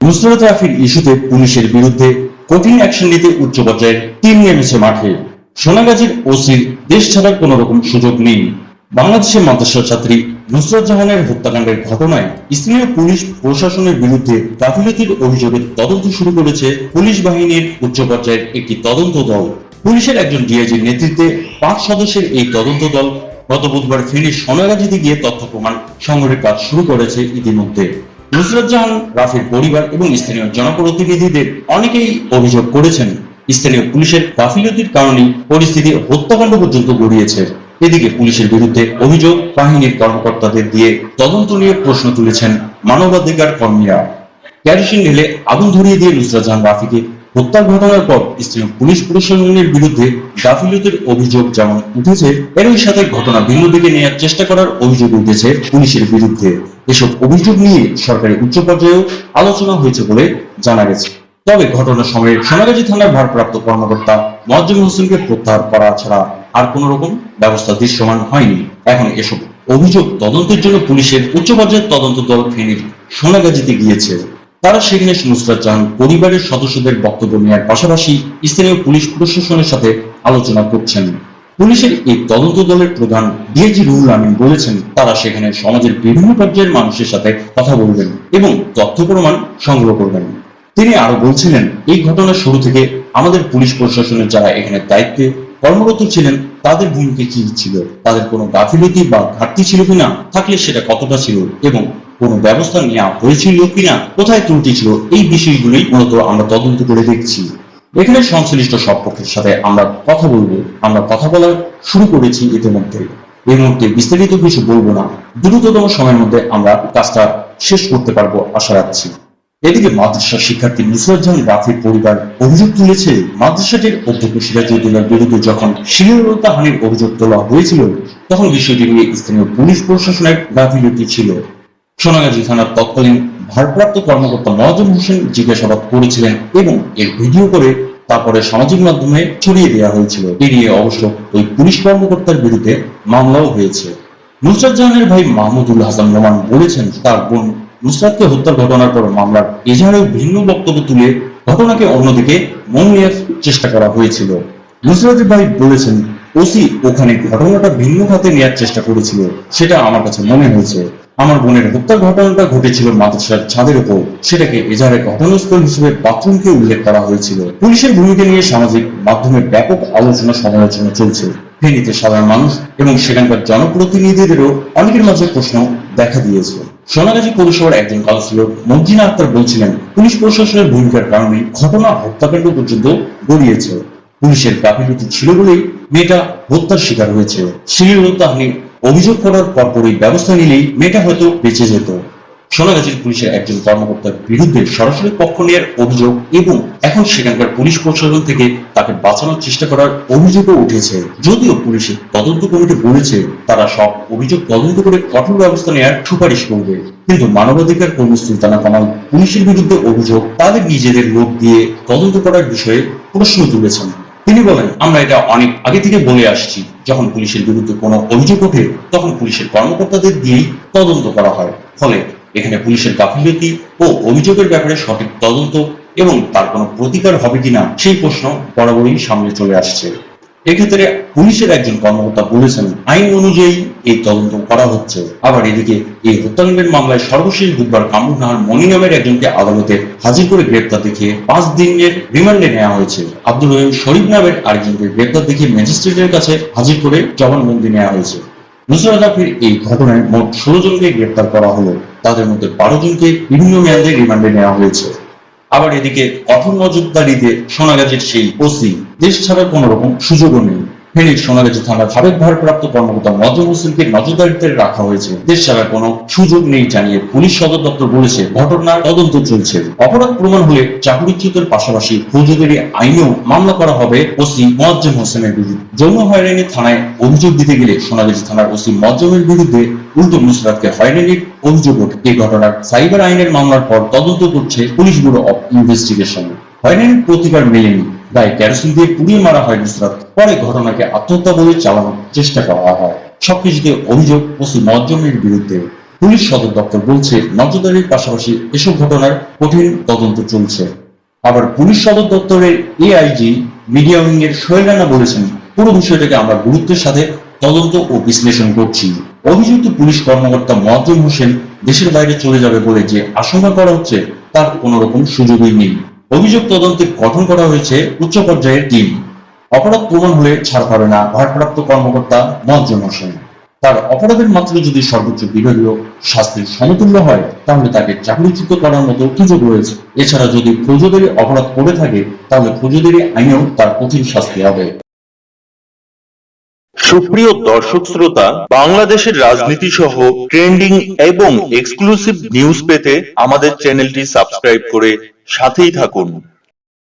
নুসরত রাফির ইস্যুতে পুলিশের বিরুদ্ধে কঠিন অ্যাকশন নিতে উচ্চ পর্যায়ের টিম নেমেছে মাঠে। সোনাগাজীর ওসির দেশ ছাড়ার কোন রকম সুযোগ নেই। বাংলাদেশের মাদ্রাসা ছাত্রী নুসরত জাহানের হত্যাকাণ্ডের ঘটনায় স্থানীয় পুলিশ প্রশাসনের বিরুদ্ধে গাফিলতির অভিযোগে তদন্ত শুরু করেছে পুলিশ বাহিনীর উচ্চ পর্যায়ের একটি তদন্ত দল। পুলিশের একজন ডিআইজির নেতৃত্বে পাঁচ সদস্যের এই তদন্ত দল গত বুধবার ফেনী সোনাগাজীতে গিয়ে তথ্য প্রমাণ সংগ্রহের কাজ শুরু করেছে ইতিমধ্যে। নুসরত রাফির পরিবার এবং স্থানীয় জনপ্রতিনিধিদের অনেকেই অভিযোগ করেছেন, স্থানীয় পুলিশের গাফিলতির কারণে পরিস্থিতি হত্যাকাণ্ড পর্যন্ত গড়িয়েছে। এদিকে পুলিশের বিরুদ্ধে অভিযোগ, বাহিনীর কর্মকর্তাদের দিয়ে তদন্ত নিয়ে প্রশ্ন তুলেছেন মানবাধিকার কর্মীরা। ক্যারোসিন ঢেলে আগুন ধরিয়ে দিয়ে নুসরাত জাহান রাফিকে হত্যার ঘটনার পর স্থানীয় পুলিশ প্রশাসনের বিরুদ্ধে গাফিলতির অভিযোগ যেমন উঠেছে, এরই সাথে ঘটনা ভিন্ন দিকে নেওয়ার চেষ্টা করার অভিযোগ উঠেছে পুলিশের বিরুদ্ধে। এসব অভিযোগ নিয়ে সরকারি উচ্চ পর্যায়েও আলোচনা হয়েছে বলে জানা গেছে। তবে ঘটনার সময়ে সোনাগাজী থানার ভারপ্রাপ্ত কর্মকর্তা মোয়াজ্জেম হোসেনকে প্রত্যাহার করা ছাড়া আর কোন রকম ব্যবস্থা দৃশ্যমান হয়নি। এখন এসব অভিযোগ তদন্তের জন্য পুলিশের উচ্চ পর্যায়ের তদন্ত দল ফেনীর সোনাগাজীতে গিয়েছে। তারা সেখানে নুসরাত জাহান পরিবারের সদস্যদের বক্তব্য নেওয়ার পাশাপাশি স্থানীয় পুলিশ প্রশাসনের সাথে আলোচনা করছেন। পুলিশের এই তদন্ত দলের প্রধান ডিআইজি রুহুল আমিন বলেছেন, তারা সেখানে সমাজের বিভিন্ন পর্যায়ের মানুষের সাথে কথা বলবেন এবং তথ্য প্রমাণ সংগ্রহ করবেন। তিনি আরও বলছিলেন, এই ঘটনার শুরু থেকে আমাদের পুলিশ প্রশাসনের যারা এখানে দায়িত্বে কর্মরত ছিলেন, তাদের ভূমিকা কি ছিল? তাদের কোনো গাফিলতি বা ঘাটতি ছিল কিনা? থাকলে সেটা কতটা ছিল? এবং কোনো ব্যবস্থা নেওয়া হয়েছিল কিনা? কোথায় ত্রুটি ছিল? এই বিষয়গুলোই মূলত আমরা তদন্ত করে দেখছি। এখানে সংশ্লিষ্ট সব পক্ষের সাথে আমরা কথা বলব। আমরা কথা বলা শুরু করেছি ইতিমধ্যে। এই মুহূর্তে বিস্তারিত কিছু বলব না। দ্রুততম সময়ের মধ্যে আমরা কাজটা শেষ করতে পারব, আশা রাখছি। এদিকে মাদ্রাসা শিক্ষার্থী নুসরাত জাহান রাফির পরিবার অভিযোগ তুলেছে, মাদ্রাসাটির অধ্যক্ষ সিরাজউদ্দৌলার বিরুদ্ধে যখন শিলীলতা হানির অভিযোগ তোলা হয়েছিল, তখন বিষয়টি নিয়ে স্থানীয় পুলিশ প্রশাসনের গাফিলতি ছিল। সোনাগাজী থানার তৎকালীন ভারপ্রাপ্ত কর্মকর্তা নওয়াজুল হোসেন জিজ্ঞাসাবাদ করেছিলেন এবং এর ভিডিও করে তারপরে সামাজিক মাধ্যমে ছড়িয়ে দেওয়া হয়েছিল। এ নিয়ে অবশ্য ওই পুলিশ কর্মকর্তার বিরুদ্ধে মামলাও হয়েছে। নুসরাত জাহানের ভাই মাহমুদুল হাসান নোমান বলেছেন, তার বোন নুসরাতকে হত্যার ঘটনার পর মামলার এজাহারেও ভিন্ন বক্তব্য তুলে ঘটনাকে অন্যদিকে মন নেওয়ার চেষ্টা করা হয়েছিল। নুসরাতের ভাই বলেছেন, ওসি ওখানে ঘটনাটা ভিন্ন খাতে নেওয়ার চেষ্টা করেছিল, সেটা আমার কাছে মনে হয়েছে। আমার বোনের হত্যার ঘটনাটা ঘটেছিল মাদ্রাসার ছাদের উপর সেটাকে এজাহারে ঘটনাস্থল হিসেবে বাথরুমকে উল্লেখ করা হয়েছিল। পুলিশের ভূমিকা নিয়ে সামাজিক মাধ্যমে ব্যাপক আলোচনা সমালোচনা চলছে। ফেনীতে সাধারণ মানুষ এবং সেখানকার জনপ্রতিনিধিদেরও অনেকের মাঝে প্রশ্ন দেখা দিয়েছে। সোনাগাজী পৌরসভার একজন কাউন্সিলর মঞ্জিনা আক্তার বলছিলেন, পুলিশ প্রশাসনের ভূমিকার কারণে ঘটনা হত্যাকাণ্ড পর্যন্ত গড়িয়েছে। পুলিশের গাফিলতি ছিল বলেই মেয়েটা হত্যার শিকার হয়েছে। শ্লীলতাহানি অভিযোগ করার পরপরই ব্যবস্থা নিলেই মেয়েটা হয়তো বেঁচে যেত। সোনাগাজীর পুলিশের একজন কর্মকর্তার বিরুদ্ধে সরাসরি পক্ষ নেওয়ার অভিযোগ এবং এখন সেখানকার পুলিশ প্রশাসন থেকে তাকে বাঁচানোর চেষ্টা করার অভিযোগও উঠেছে। যদিও পুলিশের তদন্ত কমিটি বলেছে, তারা সব অভিযোগ তদন্ত করে কঠোর ব্যবস্থা নেওয়ার সুপারিশ করবে। কিন্তু মানবাধিকার কর্মী সুলতানা কামাল পুলিশের বিরুদ্ধে অভিযোগ, তাদের নিজেদের লোক দিয়ে তদন্ত করার বিষয়ে প্রশ্ন তুলেছেন। তিনি বলেন, আমরা এটা অনেক আগে থেকে বলে আসছি। যখন পুলিশের বিরুদ্ধে কোনো অভিযোগ ওঠে, তখন পুলিশের কর্মকর্তাদের দিয়েই তদন্ত করা হয়। ফলে এখানে পুলিশের গাফিলতি ও অভিযোগের ব্যাপারে সঠিক তদন্ত এবং তার কোনো প্রতিকার হবে কিনা সেই প্রশ্ন বরাবরই সামনে চলে আসছে। এক্ষেত্রে পুলিশের একজন কর্মকর্তা বলেছেন, আইন অনুযায়ী এই তদন্ত করা হচ্ছে। আবার এদিকে এই হত্যাকাণ্ডের মামলায় সর্বশেষ বুধবার কামরুনাহার মনি নামের একজনকে আদালতে হাজির করে গ্রেপ্তার দেখিয়ে পাঁচ দিনের রিমান্ডে নেওয়া হয়েছে। আব্দুল রহিম শরীফ নামের আরেকজনকে গ্রেপ্তার দেখিয়ে ম্যাজিস্ট্রেটের কাছে হাজির করে জবানবন্দি নেওয়া হয়েছে। নুসরাত আফির এই ঘটনায় মোট ষোলো জনকে গ্রেপ্তার করা হলো। তাদের মধ্যে বারো জনকে বিভিন্ন মেয়াদে রিমান্ডে নেওয়া হয়েছে। আবার এদিকে কঠোর নজরদারিতে সোনাগাজীর সেই ওসি দেশ ছাড়ার কোন রকম সুযোগও নেই। ফেনীর সোনাগাজী থানার সাবেক ভারপ্রাপ্ত কর্মকর্তা নজর হোসেনকে নজরদারিতে রাখা হয়েছে। দেশ ছাড়ার কোনো সুযোগ নেই জানিয়ে পুলিশ সদর দপ্তর বলেছে, ঘটনার তদন্ত চলছে। অপরাধ প্রমাণ হলে চাকরিচ্যুতের পাশাপাশি ফৌজদারি আইনেও মামলা করা হবে ওসি মোয়াজ্জেম হোসেনের বিরুদ্ধে। যৌন হয়রানি থানায় অভিযোগ দিতে গেলে সোনাগাজী থানার ওসি মোয়াজ্জেমের বিরুদ্ধে উল্টো নুসরাতকে হয়রানির অভিযোগ ওঠে। এই ঘটনার সাইবার আইনের মামলার পর তদন্ত করছে পুলিশ ব্যুরো অব ইনভেস্টিগেশন। হয়রানির প্রতিকার মেলেনি। গায়ে ক্যারোসিন দিয়ে পুড়িয়ে মারা হয় নুসরাত। পরে ঘটনাকে আত্মহত্যা বলে চালানোর চেষ্টা করা হয়। সবকিছুতে অভিযোগ ওসি মজ্জমের বিরুদ্ধে। পুলিশ সদর দপ্তর বলছে, নজরদারির পাশাপাশি এসব ঘটনার কঠিন তদন্ত চলছে। আবার পুলিশ সদর দপ্তরের এআইজি মিডিয়া উইং এর সোহেল রানা বলেছেন, পুরো বিষয়টাকে আমরা গুরুত্বের সাথে তদন্ত ও বিশ্লেষণ করছি। অভিযুক্ত পুলিশ কর্মকর্তা মহাজুম হোসেন দেশের বাইরে চলে যাবে বলে যে আশঙ্কা করা হচ্ছে, তার কোনো রকম সুযোগই নেই। অভিযোগ তদন্তে গঠন করা হয়েছে উচ্চ পর্যায়ের টিম। অপরাধ প্রমাণ হলে ছাড় পাবে না ভারপ্রাপ্ত কর্মকর্তা মহাজন হোসেন তার অপরাধের মাত্রা যদি সর্বোচ্চ বিভাগীয় শাস্তির সমতুল্য হয়, তাহলে তাকে চাকরিচ্যুত করার মতো সুযোগ রয়েছে। এছাড়া যদি ফৌজদারি অপরাধ করে থাকে, তাহলে ফৌজদারি আইনেও তার কঠিন শাস্তি হবে। সুপ্রিয় দর্শক শ্রোতা, বাংলাদেশের রাজনীতি সহ ট্রেন্ডিং এবং এক্সক্লুসিভ নিউজ পেতে আমাদের চ্যানেলটি সাবস্ক্রাইব করে সাথেই থাকুন।